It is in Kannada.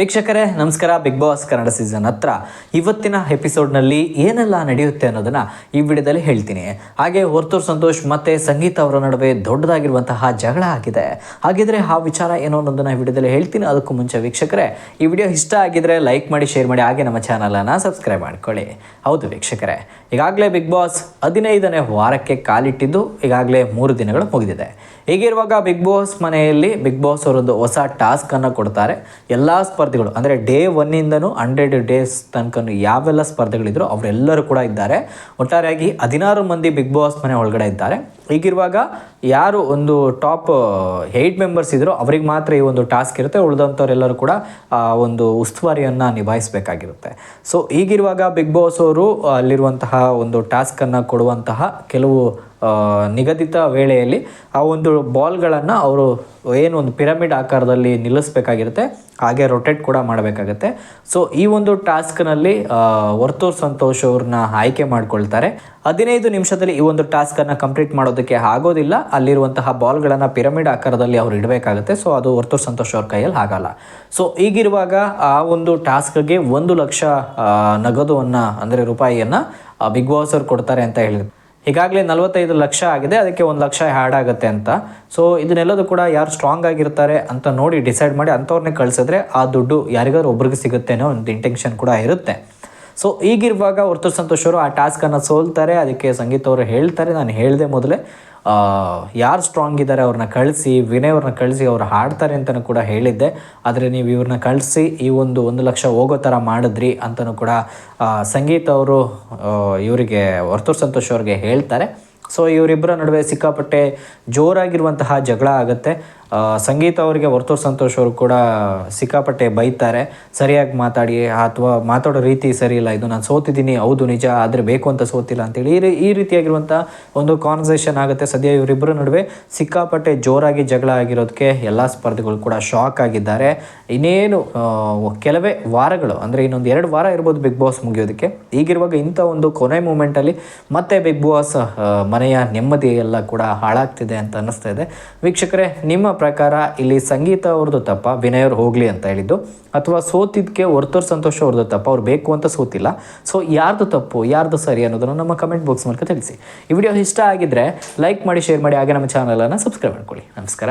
ವೀಕ್ಷಕರೇ, ನಮಸ್ಕಾರ. ಬಿಗ್ ಬಾಸ್ ಕನ್ನಡ ಸೀಸನ್ ಹತ್ರ ಇವತ್ತಿನ ಎಪಿಸೋಡ್ನಲ್ಲಿ ಏನೆಲ್ಲ ನಡೆಯುತ್ತೆ ಅನ್ನೋದನ್ನು ಈ ವಿಡಿಯೋದಲ್ಲಿ ಹೇಳ್ತೀನಿ. ಹಾಗೆ ಹೊರ್ತೂರ್ ಸಂತೋಷ್ ಮತ್ತು ಸಂಗೀತ ಅವರ ನಡುವೆ ದೊಡ್ಡದಾಗಿರುವಂತಹ ಜಗಳ ಆಗಿದೆ. ಹಾಗಿದ್ರೆ ಆ ವಿಚಾರ ಏನು ಅನ್ನೋದನ್ನು ಈ ವಿಡಿಯೋದಲ್ಲಿ ಹೇಳ್ತೀನಿ. ಅದಕ್ಕೂ ಮುಂಚೆ ವೀಕ್ಷಕರೇ, ಈ ವಿಡಿಯೋ ಇಷ್ಟ ಆಗಿದ್ರೆ ಲೈಕ್ ಮಾಡಿ, ಶೇರ್ ಮಾಡಿ, ಹಾಗೆ ನಮ್ಮ ಚಾನಲನ್ನು ಸಬ್ಸ್ಕ್ರೈಬ್ ಮಾಡ್ಕೊಳ್ಳಿ. ಹೌದು ವೀಕ್ಷಕರೇ, ಈಗಾಗಲೇ ಬಿಗ್ ಬಾಸ್ ಹದಿನೈದನೇ ವಾರಕ್ಕೆ ಕಾಲಿಟ್ಟಿದ್ದು ಈಗಾಗಲೇ ಮೂರು ದಿನಗಳು ಮುಗಿದಿದೆ. ಹೀಗಿರುವಾಗ ಬಿಗ್ ಬಾಸ್ ಮನೆಯಲ್ಲಿ ಬಿಗ್ ಬಾಸ್ ಅವರೊಂದು ಹೊಸ ಟಾಸ್ಕನ್ನು ಕೊಡ್ತಾರೆ. ಎಲ್ಲ ಸ್ಪರ್ಧಿಗಳು. ಅಂದರೆ ಡೇ ಒನ್ನಿಂದನೂ ಹಂಡ್ರೆಡ್ ಡೇಸ್ ತನಕ ಯಾವೆಲ್ಲ ಸ್ಪರ್ಧೆಗಳಿದ್ರು ಅವರೆಲ್ಲರೂ ಕೂಡ ಇದ್ದಾರೆ. ಒಟ್ಟಾರೆಯಾಗಿ ಹದಿನಾರು ಮಂದಿ ಬಿಗ್ ಬಾಸ್ ಮನೆ ಒಳಗಡೆ ಇದ್ದಾರೆ. ಹೀಗಿರುವಾಗ ಯಾರು ಒಂದು ಟಾಪ್ ಏಯ್ಟ್ ಮೆಂಬರ್ಸ್ ಇದ್ರು ಅವ್ರಿಗೆ ಮಾತ್ರ ಈ ಒಂದು ಟಾಸ್ಕ್ ಇರುತ್ತೆ. ಉಳಿದಂಥವ್ರೆಲ್ಲರೂ ಕೂಡ ಒಂದು ಉಸ್ತುವಾರಿಯನ್ನು ನಿಭಾಯಿಸಬೇಕಾಗಿರುತ್ತೆ. ಸೊ ಹೀಗಿರುವಾಗ ಬಿಗ್ ಬಾಸ್ ಅವರು ಅಲ್ಲಿರುವಂತಹ ಒಂದು ಟಾಸ್ಕನ್ನು ಕೊಡುವಂತಹ ಕೆಲವು ನಿಗದಿತ ವೇಳೆಯಲ್ಲಿ ಆ ಒಂದು ಬಾಲ್ಗಳನ್ನು ಅವರು ಏನು ಒಂದು ಪಿರಮಿಡ್ ಆಕಾರದಲ್ಲಿ ನಿಲ್ಲಿಸಬೇಕಾಗಿರುತ್ತೆ, ಹಾಗೆ ರೊಟೇಟ್ ಕೂಡ ಮಾಡಬೇಕಾಗತ್ತೆ. ಸೊ ಈ ಒಂದು ಟಾಸ್ಕ್ನಲ್ಲಿ ವರ್ತೂರ್ ಸಂತೋಷ್ ಅವ್ರನ್ನ ಆಯ್ಕೆ ಮಾಡ್ಕೊಳ್ತಾರೆ. ಹದಿನೈದು ನಿಮಿಷದಲ್ಲಿ ಈ ಒಂದು ಟಾಸ್ಕನ್ನು ಕಂಪ್ಲೀಟ್ ಮಾಡೋದಕ್ಕೆ ಆಗೋದಿಲ್ಲ. ಅಲ್ಲಿರುವಂತಹ ಬಾಲ್ಗಳನ್ನು ಪಿರಮಿಡ್ ಆಕಾರದಲ್ಲಿ ಅವರು ಇಡಬೇಕಾಗುತ್ತೆ. ಸೊ ಅದು ವರ್ತೂರ್ ಸಂತೋಷ್ ಅವ್ರ ಕೈಯಲ್ಲಿ ಆಗಲ್ಲ ಸೊ ಈಗಿರುವಾಗ ಆ ಒಂದು ಟಾಸ್ಕ್ಗೆ ಒಂದು ಲಕ್ಷ ನಗದುವನ್ನ, ಅಂದರೆ ರೂಪಾಯಿಯನ್ನು ಬಿಗ್ ಬಾಸ್ ಅವ್ರು ಕೊಡ್ತಾರೆ ಅಂತ ಹೇಳಿದ್ರು. ಈಗಾಗಲೇ ನಲವತ್ತೈದು ಲಕ್ಷ ಆಗಿದೆ, ಅದಕ್ಕೆ ಒಂದು ಲಕ್ಷ ಹ್ಯಾಡ್ ಆಗುತ್ತೆ ಅಂತ. ಸೊ ಇದನ್ನೆಲ್ಲದೂ ಕೂಡ ಯಾರು ಸ್ಟ್ರಾಂಗ್ ಆಗಿರ್ತಾರೆ ಅಂತ ನೋಡಿ ಡಿಸೈಡ್ ಮಾಡಿ ಅಂಥವ್ರನ್ನೇ ಕಳಿಸಿದ್ರೆ ಆ ದುಡ್ಡು ಯಾರಿಗಾದ್ರು ಒಬ್ರಿಗೆ ಸಿಗುತ್ತೆ ಒಂದು ಇಂಟೆನ್ಷನ್ ಕೂಡ ಇರುತ್ತೆ. ಸೊ ಈಗಿರುವಾಗ ವರ್ತೂರ್ ಸಂತೋಷ್ ಅವರು ಆ ಟಾಸ್ಕನ್ನು ಸೋಲ್ತಾರೆ, ಅದಕ್ಕೆ ಸಂಗೀತ ಅವರು ಹೇಳ್ತಾರೆ. ನಾನು ಹೇಳಿದೆ ಮೊದಲೇ ಯಾರು ಸ್ಟ್ರಾಂಗ್ ಇದ್ದಾರೆ ಅವ್ರನ್ನ ಕಳಿಸಿ, ವಿನಯ್ ಅವ್ರನ್ನ ಕಳಿಸಿ ಅವ್ರು ಹಾಡ್ತಾರೆ ಅಂತಲೂ ಕೂಡ ಹೇಳಿದ್ದೆ. ಆದರೆ ನೀವು ಇವ್ರನ್ನ ಕಳಿಸಿ, ಈ ಒಂದು ಒಂದು ಲಕ್ಷ ಹೋಗೋ ಥರ ಮಾಡಿದ್ರಿ ಅಂತಲೂ ಕೂಡ ಸಂಗೀತ ಅವರು ಇವರಿಗೆ, ವರ್ತೂರ್ ಸಂತೋಷ್ ಅವ್ರಿಗೆ ಹೇಳ್ತಾರೆ. ಸೊ ಇವರಿಬ್ಬರ ನಡುವೆ ಸಿಕ್ಕಾಪಟ್ಟೆ ಜೋರಾಗಿರುವಂತಹ ಜಗಳ ಆಗುತ್ತೆ. ಸಂಗೀತ ಅವರಿಗೆ ವರ್ತೂರ್ ಸಂತೋಷ್ ಅವರು ಕೂಡ ಸಿಕ್ಕಾಪಟ್ಟೆ ಬೈತಾರೆ. ಸರಿಯಾಗಿ ಮಾತಾಡಿ, ಅಥವಾ ಮಾತಾಡೋ ರೀತಿ ಸರಿ ಇಲ್ಲ, ಇದು ನಾನು ಸೋತಿದ್ದೀನಿ, ಹೌದು ನಿಜ, ಆದರೆ ಬೇಕು ಅಂತ ಸೋತಿಲ್ಲ ಅಂತೇಳಿ ಈ ಈ ರೀತಿಯಾಗಿರುವಂಥ ಒಂದು ಕಾನ್ವರ್ಸೇಷನ್ ಆಗುತ್ತೆ. ಸದ್ಯ ಇವರಿಬ್ಬರ ನಡುವೆ ಸಿಕ್ಕಾಪಟ್ಟೆ ಜೋರಾಗಿ ಜಗಳ ಆಗಿರೋದಕ್ಕೆ ಎಲ್ಲ ಸ್ಪರ್ಧಿಗಳು ಕೂಡ ಶಾಕ್ ಆಗಿದ್ದಾರೆ. ಇನ್ನೇನು ಕೆಲವೇ ವಾರಗಳು, ಅಂದರೆ ಇನ್ನೊಂದು ಎರಡು ವಾರ ಇರ್ಬೋದು ಬಿಗ್ ಬಾಸ್ ಮುಗಿಯೋದಕ್ಕೆ. ಈಗಿರುವಾಗ ಇಂಥ ಒಂದು ಕೊನೆ ಮೂಮೆಂಟಲ್ಲಿ ಮತ್ತೆ ಬಿಗ್ ಬಾಸ್ ಮನೆಯ ನೆಮ್ಮದಿ ಎಲ್ಲ ಕೂಡ ಹಾಳಾಗ್ತಿದೆ ಅಂತ ಅನ್ನಿಸ್ತಾ ಇದೆ. ವೀಕ್ಷಕರೇ, ನಿಮ್ಮ ಪ್ರಕಾರ ಇಲ್ಲಿ ಸಂಗೀತ ಅವ್ರದ್ದು ತಪ್ಪ, ವಿನಯ್ ಅವ್ರು ಹೋಗಲಿ ಅಂತ ಹೇಳಿದ್ದು. ಅಥವಾ ಸೋತಿದ್ದಕ್ಕೆ ವರ್ತೂರ್ ಸಂತೋಷ ಅವ್ರದ್ದು ತಪ್ಪ, ಅವ್ರು ಬೇಕು ಅಂತ ಸೋತಿಲ್ಲ. ಸೊ ಯಾರ್ದು ತಪ್ಪು, ಯಾರ್ದು ಸರಿ ಅನ್ನೋದನ್ನು ನಮ್ಮ ಕಮೆಂಟ್ ಬಾಕ್ಸ್ ಮೂಲಕ ತಿಳಿಸಿ. ಈ ವಿಡಿಯೋ ಇಷ್ಟ ಆಗಿದ್ರೆ ಲೈಕ್ ಮಾಡಿ ಶೇರ್ ಮಾಡಿ, ಹಾಗೆ ನಮ್ಮ ಚಾನಲನ್ನು ಸಬ್ಸ್ಕ್ರೈಬ್ ಮಾಡ್ಕೊಳ್ಳಿ. ನಮಸ್ಕಾರ.